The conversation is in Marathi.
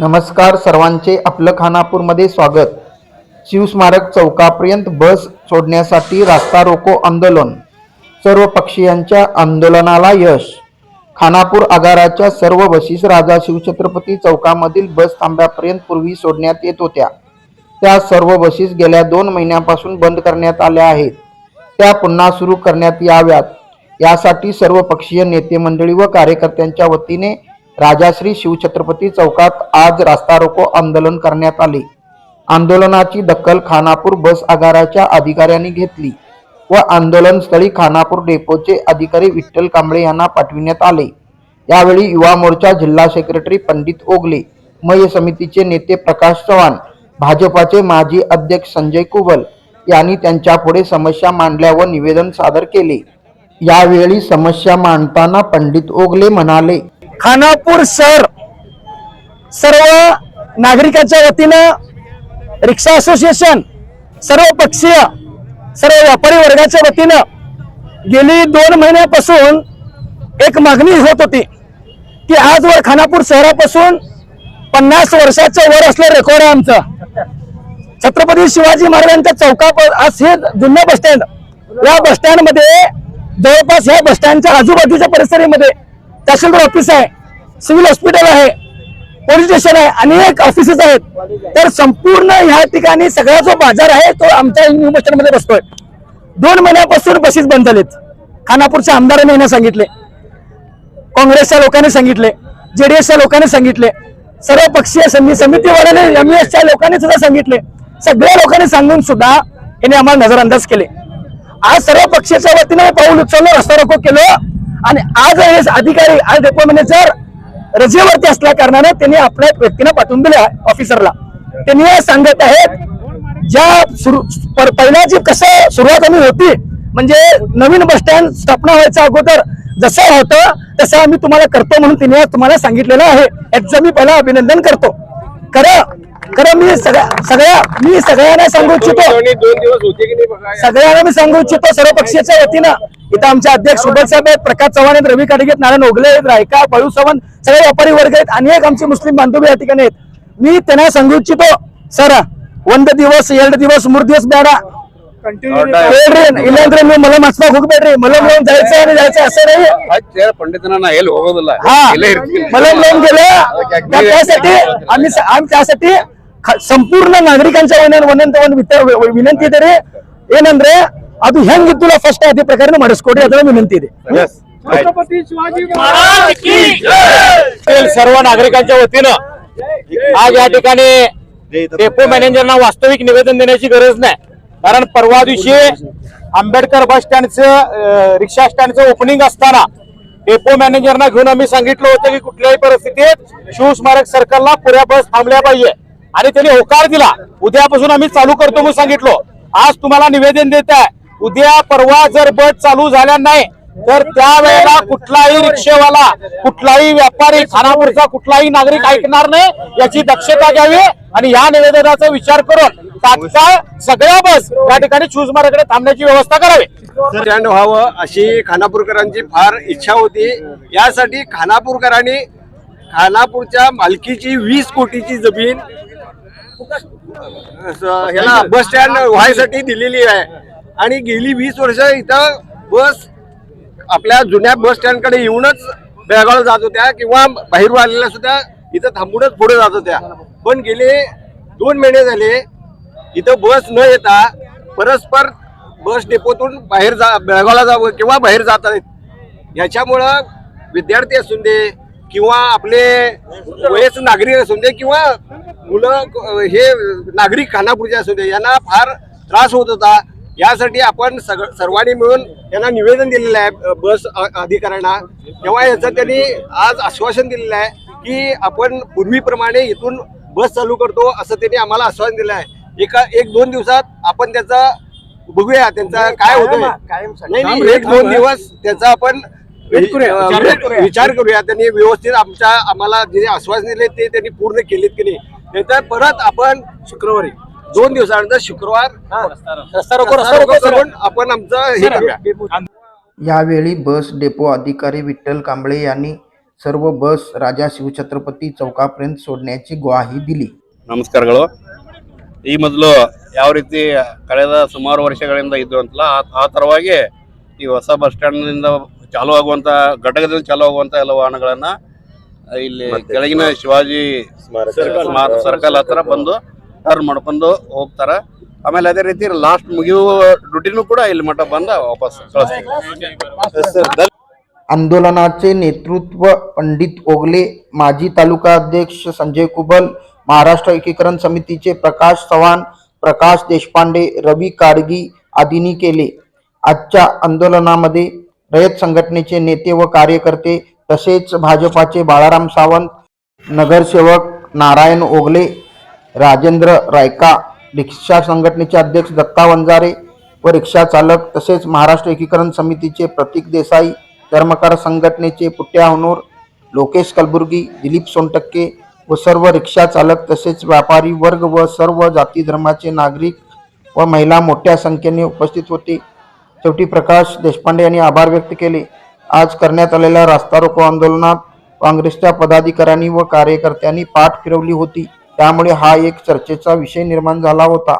नमस्कार सर्वांचे आपलं खानापूरमध्ये स्वागत. शिवस्मारक चौकापर्यंत बस सोडण्यासाठी रास्ता रोको आंदोलन. सर्व पक्षीयांच्या आंदोलनाला यश. खानापूर आगाराच्या सर्व बसीस राजा शिवछत्रपती चौकामधील बस थांब्यापर्यंत पूर्वी सोडण्यात येत होत्या. त्या सर्व बसीस गेल्या दोन महिन्यापासून बंद करण्यात आल्या आहेत. त्या पुन्हा सुरू करण्यात याव्यात. यासाठी सर्व पक्षीय नेते मंडळी व कार्यकर्त्यांच्या वतीने राजाश्री शिवछत्रपती चौकात आज रास्ता रोको आंदोलन करण्यात आले. आंदोलनाची दखल खानापूर बस आगाराच्या अधिकाऱ्यांनी घेतली व आंदोलनस्थळी खानापूर डेपोचे अधिकारी विठ्ठल कांबळे यांना पाठविण्यात आले. यावेळी युवा मोर्चा जिल्हा सेक्रेटरी पंडित ओगले मय समितीचे नेते प्रकाश चव्हाण भाजपाचे माजी अध्यक्ष संजय कुबल यांनी त्यांच्यापुढे समस्या मांडल्या व निवेदन सादर केले. यावेळी समस्या मांडताना पंडित ओगले म्हणाले खानापूर शहर सर्व नागरिकांच्या वतीनं रिक्षा असोसिएशन सर्व पक्षीय सर्व व्यापारी वर्गाच्या वतीनं गेली दोन महिन्यापासून एक मागणी होत होती की आजवर खानापूर शहरापासून पन्नास वर्षाचं वर असलं रेकॉर्ड आहे आमचं. छत्रपती शिवाजी महाराजांच्या चौका आज हे जुनं बस स्टँड या बस स्टँडमध्ये जवळपास या बस स्टँडच्या आजूबाजूच्या परिसरामध्ये तहसीलदार ऑफिस आहे सिव्हिल हॉस्पिटल आहे पोलीस स्टेशन आहे अनेक ऑफिसेस आहेत. तर संपूर्ण ह्या ठिकाणी सगळा जो बाजार आहे तो आमच्या न्यू बसमध्ये बसतोय. दोन महिन्यापासून बसेस बंद झालेत. खानापूरच्या आमदारांनी यांना सांगितले काँग्रेसच्या लोकांनी सांगितले जेडीएसच्या लोकांनी सांगितले सर्व पक्षीय समिती समितीवाल्याने एमएसच्या लोकांनी सुद्धा सांगितले. सगळ्या लोकांनी सांगून सुद्धा यांनी आम्हाला नजरअंदाज केले. आज सर्व पक्षाच्या वतीने पाऊल उचललं रस्ता रोको केलं आणि आज हे अधिकारी आज डेपो मॅनेजर रजेवरती असल्या कारणानं त्यांनी आपल्या व्यक्तीने पाठवून दिले ऑफिसरला त्यांनी सांगत आहेत ज्या सुरू पहिल्या जी कसं सुरुवात आम्ही होती म्हणजे नवीन बस स्टँड स्थापना व्हायच्या अगोदर जसं होतं तसं आम्ही तुम्हाला करतो म्हणून तिने तुम्हाला सांगितलेलं आहे. याचं मी पहिला अभिनंदन करतो. खरं खरं मी सगळ्या सगळ्या मी सगळ्यांना सांगू इच्छितो दोन दिवस होते की नाही बघा सगळ्यांना मी सांगू इच्छितो सर्व पक्षाच्या वतीनं इथं आमचे अध्यक्ष सुबल साहेब आहेत प्रकाश चव्हाण आहेत रवी काडगे आहेत नारायण ओगले आहेत रायका बाळू सावंत सगळे व्यापारी वर्ग आहेत अनेक आमचे मुस्लिम बांधव या ठिकाणी आहेत मी त्यांना सांगू इच्छितो ಸರ ಒಂದ್ ದಿವಸ ಎರಡ್ ದಿವಸ ಮೂರ್ ದಿವಸ ಬೇಡ ಹೇಳ್ರಿ ಇಲ್ಲಾಂದ್ರೆ ನೀವು ಮಲಮ್ ಹಚ್ಬೇಕು ಹೋಗ್ಬೇಡ್ರಿ ಮಲಮ್ ಲೋನ್ जायचं आणि जायचं असं नाही ಆಯ್ತು पंडितना ನಾ ಎಲ್ಲಿ ಹೋಗೋದಿಲ್ಲ हा ಇಲ್ಲೇ ಇರ್ತೀನಿ मलम लोन गेलं त्या- त्यासाठी आम्ही स- आम्ही त्यासाठी ख- ಸಂಪೂರ್ಣ ನಾಗರಿಕಂಚ ಏನೇನು ಒಂದೊಂದು ಒಂದು ವಿನಂತಿ ಇದೆ ರೀ ಏನಂದ್ರೆ ಅದು ಹೆಂಗಿತ್ತು ಫಸ್ಟ್ ಅದೇ ಪ್ರಕಾರ ಮಾಡಿಸ್ಕೊಡ್ರಿ ಅದರ ವಿನಂತಿ ಇದೆ. सर्व नागरिकांच्या वतीनं आज या ठिकाणी डेपो मॅनेजरना वास्तविक निवेदन देण्याची गरज नाही. कारण परवा दिवशी आंबेडकर बस स्टँडचं रिक्षा स्टँडचं ओपनिंग असताना डेपो मॅनेजरना घेऊन आम्ही सांगितलं होतं की कुठल्याही परिस्थितीत शिवस्मारक सर्कलला पुऱ्या बस थांबल्या पाहिजे. आणि त्यांनी होकार दिला. उद्यापासून आम्ही चालू करतो म्हणून सांगितलो. आज तुम्हाला निवेदन देत आहे. उद्या परवा जर बस चालू झाल्या नाही तर त्यावेळेला कुठलाही रिक्षेवाला कुठलाही व्यापारी खानापूरचा कुठलाही नागरिक ऐकणार नाही याची दक्षता घ्यावी आणि या निवेदनाचा विचार करून तात्काळ सगळ्या बस या ठिकाणी चूजमार्गाकडे थांबण्याची व्यवस्था करावी. स्टँड व्हावं अशी खानापूरकरांची फार इच्छा होती. यासाठी खानापूरकरांनी खानापूरच्या मालकीची वीस कोटीची जमीन ह्याला बस स्टँड व्हायसाठी दिलेली आहे. आणि गेली वीस वर्ष इथं बस आपल्या जुन्या बस स्टँडकडे येऊनच बेळगावला जात होत्या किंवा बाहेरून आलेल्या सुद्धा इथं थांबूनच पुढे जात होत्या. पण गेले दोन महिने झाले इथं बस न येता परस्पर बस डेपोतून बाहेर जा बेळगावला जावं किंवा बाहेर जात आहेत. याच्यामुळं विद्यार्थी असून दे किंवा आपले वयस्क नागरिक असून दे किंवा मुलं हे नागरिक खानापूरचे असू दे यांना फार त्रास होत होता. यासाठी आपण सग सर्वांनी मिळून यांना निवेदन दिलेलं आहे बस अधिकाऱ्यांना. तेव्हा याचं त्यांनी आज आश्वासन दिलेलं आहे की आपण पूर्वीप्रमाणे इथून बस चालू करतो असं त्यांनी आम्हाला आश्वासन दिलं आहे. एका एक दोन दिवसात आपण त्याचा बघूया त्यांचा काय होतं नाही एक दोन दिवस त्याचा आपण विचार करूया. त्यांनी व्यवस्थित आमच्या आम्हाला जे आश्वासन दिले ते त्यांनी पूर्ण केलेत की नाही. नाहीतर परत आपण शुक्रवारी दोन दिवसानंतर शुक्रवार रस्ता रोको रस्ता रोको करून आपण आमचं हे करूया यावेळी बस डेपो अधिकारी विठ्ठल कांबळे यांनी सर्व बस राजा शिवछत्रपती चौकापर्यंत सोडण्याची ग्वाही दिली ನಮಸ್ಕಾರಗಳು ಈ ಮೊದಲು ಯಾವ ರೀತಿ ಕಳೆದ ಸುಮಾರು ವರ್ಷಗಳಿಂದ ಇದ್ದು ಅಂತಲ್ಲ ಆ- ಆ ಥರವಾಗಿ ಈ ಹೊಸ ಬಸ್ ಸ್ಟ್ಯಾಂಡ್ನಿಂದ ಚಾಲು ಆಗುವಂತ ಘಟಕದಲ್ಲಿ ಚಾಲು ಆಗುವಂತ ಎಲ್ಲ ವಾಹನಗಳನ್ನ ಇಲ್ಲಿ ಕೆಳಗಿನ ಶಿವಾಜಿ ಸ್ಮಾರಕ ಸರ್ಕಲ್ ಹತ್ರ ಬಂದು ಟರ್ನ್ ಮಾಡ್ಕೊಂಡು ಹೋಗ್ತಾರ ಆಮೇಲೆ ಅದೇ ರೀತಿ ಲಾಸ್ಟ್ ಮುಗಿಯುವ ಡ್ಯೂಟಿನೂ ಕೂಡ ಇಲ್ಲಿ ಮಟ್ಟ ಬಂದ ವಾಪಸ್ ಕಳಿಸ್ತೀವಿ आंदोलनाचे नेतृत्व पंडित ओगले माजी तालुका अध्यक्ष संजय कुबल महाराष्ट्र एकीकरण समितीचे प्रकाश चव्हाण प्रकाश देशपांडे रवी काडगी आदींनी केले आजच्या आंदोलनामध्ये रयत संघटनेचे नेते व कार्यकर्ते तसेच भाजपाचे बाळाराम सावंत नगरसेवक नारायण ओगले राजेंद्र रायका रिक्षा संघटनेचे अध्यक्ष दत्ता वंजारे व रिक्षा चालक तसेच महाराष्ट्र एकीकरण समितीचे प्रतीक देसाई धर्मकार संघटनेचे पुट्या हुनूर लोकेश कलबुर्गी दिलीप सोनटक्के व सर्व रिक्षा चालक तसेच व्यापारी वर्ग व सर्व जाती धर्माचे नागरिक व महिला मोठ्या संख्येने उपस्थित होते. शेवटी प्रकाश देशपांडे यांनी आभार व्यक्त केले. आज करण्यात आलेल्या रास्ता रोको आंदोलनात काँग्रेसच्या पदाधिकाऱ्यांनी व कार्यकर्त्यांनी पाठ फिरवली होती. त्यामुळे हा एक चर्चेचा विषय निर्माण झाला होता.